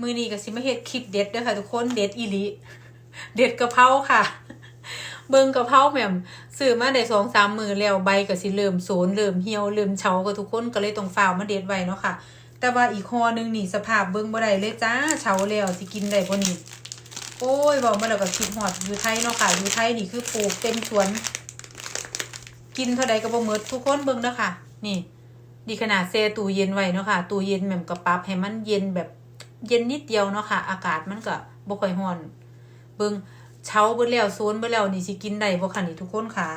มือนี้ก็สิมาเฮ็ดคลิปเด็ดเด้อค่ะทุกคนเด็ดอีลีเด็ดกะเพราค่ะ เบิ่งกะเพราแหม่มซื้อมาได้สองสามมือแล้วใบก็สิเริ่มโสนเริ่มเหี่ยวเริ่มเฉาก็ทุกคนก็เลยต้องฝ่ามาเด็ดไว้เนาะค่ะ แต่ว่าอีกคอหนึงนี่สภาพเบิ่งบ่ได้เลยจ้าเฉาแล้วสิกินได้บ่นี่โอ้ยบอกมาแล้วก็คิดฮอดอยู่ไทยเนาะค่ะอยู่ไทยนี่คือปลูกเต็มสวน กินเท่าใดก็บ่หมดทุกคนเบิ่งเด้อค่ะ นี่ดีขนาดเซตู้เย็นไว้เนาะค่ะตู้เย็นแหม่มก็ปรับให้มันเย็นแบบ เย็นนิดเดียวเนาะค่ะ อากาศมันก็บ่ค่อยร้อน เบิ่งเช้าเบิดแล้วโซนเบิดแล้วนี่สิกินได้บ่คะนี่ทุกคนค่ะ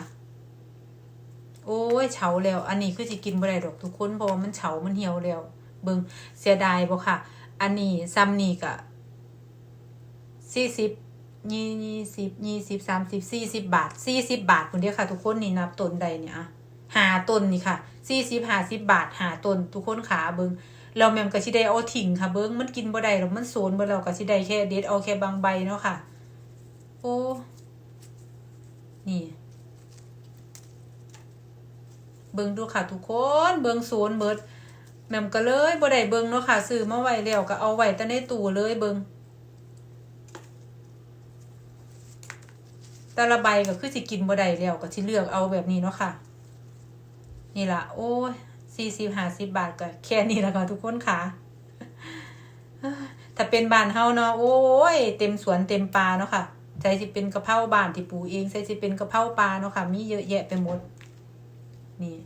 โอ้ยเฉาแล้ว อันนี้คือสิกินบ่ได้ดอกทุกคนเพราะว่ามันเฉามันเหี่ยวแล้ว เบิ่งเสียดายบ่ค่ะ อันนี้ซ้ำนี่ก็สี่สิบยี่ยี่สิบยี่สิบสามสิบสี่สิบบาทสี่สิบบาทคนเดียวค่ะ ทุกคนนี่นับต้นใดเนี่ยหาต้นนี่ค่ะสี่สิบห้าสิบบาทหาต้นทุกคนขาเบิ่ง เราแมมก็สิได้เอาทิ้งค่ะ เบิ่งมันกินบ่ได้หรอกมันโซนบ่แล้วก็สิได้แค่เด็ดเอาแค่บางใบเนาะค่ะ โอ้ นี่ เบิ่งดูค่ะทุกคน เบิ่งโซนเบิดแมมก็เลยบ่ได้เบิ่งเนาะค่ะซื้อมาไว้แล้วก็เอาไว้แต่ในตู้เลยเบิ่งแต่ละใบก็คือสิกินบ่ได้แล้วก็สิเลือกเอาแบบนี้เนาะค่ะ นี่ล่ะโอ้ย สี่สิบห้าสิบบาทก็แค่นี้แหละค่ะทุกคนค่ะถ้าเป็นบ้านเฮาเนาะโอ้ย เต็มสวนเต็มปลาเนาะค่ะใส่สิเป็นกระเพราบ้านที่ปลูกเองใส่สิเป็นกระเพราปลาเนาะค่ะมีเยอะแยะไปหมด นี่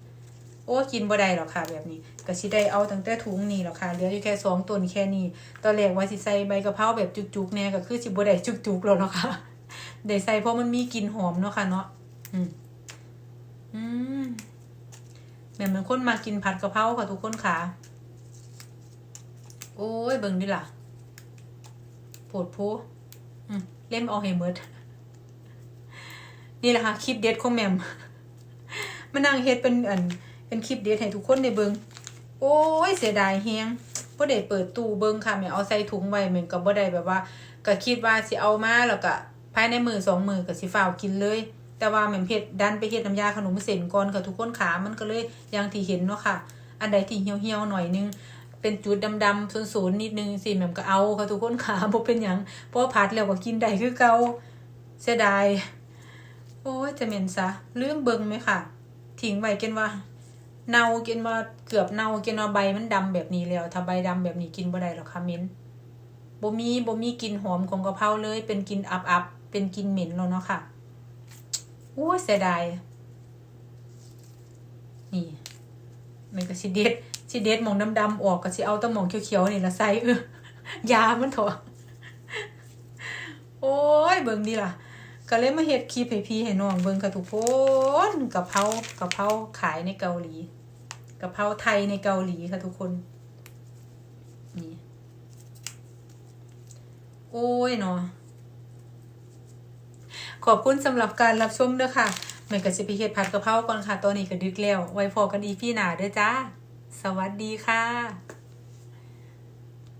โอ้กินบ่ได้หรอกค่ะ แบบนี้ก็สิได้เอาตั้งแต่ถุงนี่หรอกค่ะเหลืออยู่แค่สองต้นแค่นี้ตอนแรกว่าสิใส่ใบกระเพราแบบจุกๆแน่ก็คือสิบ่ได้จุกๆแล้วเนาะค่ะได้ใส่เพราะมันมีกลิ่นหอมเนาะค่ะเนาะอืมอืม แม่เหมือนคนมากินผัดกะเพราค่ะทุกคนค่ะ โอ้ยเบิ่งดิล่ะปวดโพอืมเล่มเอาให้หมดนี่แหละค่ะคลิปเด็ดของแมมมานั่งเฮ็ดเป็นอันเป็นคลิปเด็ดให้ทุกคนได้เบิงโอ้ยเสียดายแฮงบ่ได้เปิดตู้เบิงค่ะแม่เอาใส่ถุงไว้แม่นก็บ่ได้แบบว่า ก็คิดว่าสิเอามาแล้วก็ภายในมือสองมือก็สิฟ้าวกินเลย แต่ว่าแม่มเฮ็ดดันไปเฮ็ดน้ำยาขนมเส้นก่อนค่ะทุกคนขามันก็เลยอย่างที่เห็นเนาะค่ะ อันใดที่เหี่ยวๆหน่อยนึงเป็นจุดดำๆศูนย์ๆนิดนึงสิแม่มก็เอาค่ะทุกคนขาบ่เป็นหยังเพราะว่าผัดแล้วก็กินได้คือเก่าเสียดายโอ้ยจะเหม็นซะลืมเบิ่งไหมค่ะทิ้งไว้กินว่าเน่ากินว่าเกือบเน่ากินว่าใบมันดำแบบนี้แล้วถ้าใบดำแบบนี้กินบ่ได้หรอกค่ะเหม็นบ่มีบ่มีกลิ่นหอมของกะเพราเลย เป็นกลิ่นอับๆเป็นกลิ่นเหม็นแล้วเนาะค่ะ อ้ยเสียดาย นี่ มันก็สิเด็ดสิเด็ดมองดำๆออกก็สิเอาแตะหมองเขียวๆนี่ละใส่เออยามันเถอะโอ้ยเบิ่งดีล่ะ ก็เลยมาเฮ็ดคลิปให้พี่ให้น้องเบิ่งค่ะทุกคนกะเพรากะเพราขายในเกาหลีกะเพราไทยในเกาหลีค่ะทุกคน นี่ โอ้ยเนาะ ขอบคุณสำหรับการรับชมเด้อค่ะเหมือนกับสิพิเฮ็ดผัดกะเพราก่อนค่ะตอนนี้ก็ดึกแล้ว ไว้พอกันอีพี่หนาเด้อจ้า สวัสดีค่ะ